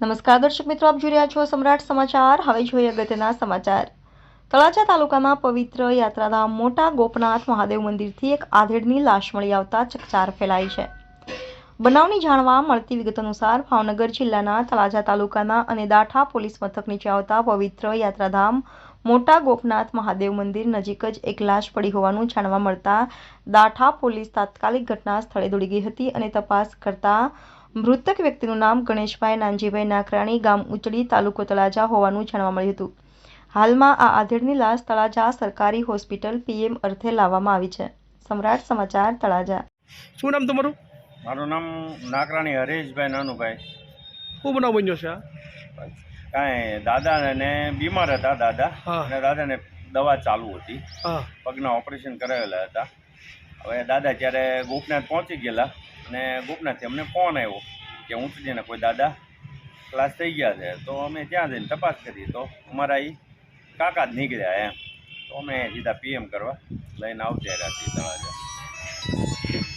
નમસ્કાર દર્શક મિત્રો, આપ જોઈ રહ્યા છો સમ્રાટ સમાચાર. હવે જોઈએ અગત્યના સમાચાર. તળાજા તાલુકામાં પવિત્ર યાત્રાધામ મોટા ગોપનાથ મહાદેવ મંદિરથી એક આધેડની લાશ મળી આવતા ચકચાર ફેલાઈ છે. બનાવની જાણવા મળતી વિગત અનુસાર ભાવનગર જિલ્લાના તળાજા તાલુકાના અને દાઠા પોલીસ મથક નીચે આવતા પવિત્ર યાત્રાધામ મોટા ગોપનાથ મહાદેવ મંદિર નજીક જ એક લાશ પડી હોવાનું જાણવા મળતા દાઠા પોલીસ તાત્કાલિક ઘટના સ્થળે દોડી ગઈ હતી અને તપાસ કરતા મૃતક વ્યક્તિનું નામ ગણેશભાઈ નાનજીભાઈ નાકરાણી ગામ ઉચડી તાલુકો તળાજા હોવાનું જાણવા મળ્યું હતું. હાલમાં આ આધેડની લાશ તળાજા સરકારી હોસ્પિટલ પીએમ અર્થે લાવવામાં આવી છે. સમ્રાટ સમાચાર તળાજા. શું નામ તમારું? મારું નામ નાકરાણી હરેશભાઈ નાનુભાઈ. શું બનાવ બન્યો છે આ? કાંઈ દાદા ને બીમાર હતા દાદા. અને દાદાને દવા ચાલુ હતી. પગના ઓપરેશન કરાવેલા હતા. હવે દાદા જ્યારે ગોપનાથ પહોંચી ગયેલા અને ગોપનાથથી અમને ફોન આવ્યો કે ઊંચડીને કોઈ દાદા ક્લાસ થઈ ગયા છે તો અમે ત્યાં જઈને તપાસ કરી તો અમારા એ કાકા જ નીકળ્યા એમ. તો અમે સીધા પીએમ કરવા લઈને આવતા રહ્યા દવા તળાજા